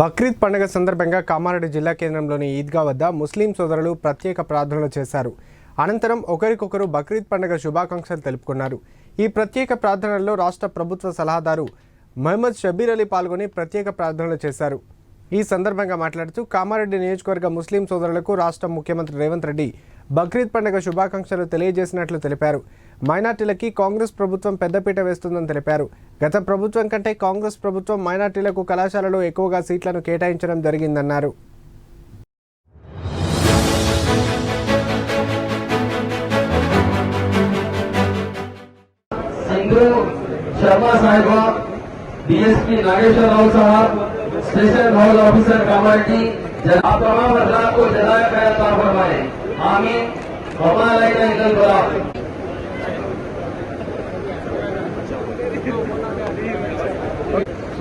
బక్రీద్ పండుగ సందర్భంగా కామారెడ్డి జిల్లా కేంద్రంలోని ఈద్గా వద్ద ముస్లిం సోదరులు ప్రత్యేక ప్రార్థనలు చేశారు. అనంతరం ఒకరికొకరు బక్రీద్ పండుగ శుభాకాంక్షలు తెలుపుకున్నారు. ఈ ప్రత్యేక ప్రార్థనల్లో రాష్ట్ర ప్రభుత్వ సలహాదారు మహమ్మద్ షబీర్ అలీ పాల్గొని ప్రత్యేక ప్రార్థనలు చేశారు. ఈ సందర్భంగా మాట్లాడుతూ కామారెడ్డి నియోజకవర్గ ముస్లిం సోదరులకు రాష్ట్ర ముఖ్యమంత్రి రేవంత్ రెడ్డి బక్రీద్ పండుగ శుభాకాంక్షలు తెలియజేసినట్లు తెలిపారు. మైనార్టీలకి కాంగ్రెస్ ప్రభుత్వం పెద్దపీట వేస్తుందని తెలిపారు. గత ప్రభుత్వం కంటే కాంగ్రెస్ ప్రభుత్వం మైనార్టీలకు కళాశాలలో ఎక్కువగా సీట్లను కేటాయించడం జరిగిందన్నారు सिंधू शर्मा साहेबा डीएसपी नागेश्वरराव साहब स्टेशन हाउस ऑफिसर कामारेड्डी जन- आप तमाम हजरात को जजाय खैर अता फरमाए आमीन हमारा इधर बोला Okay.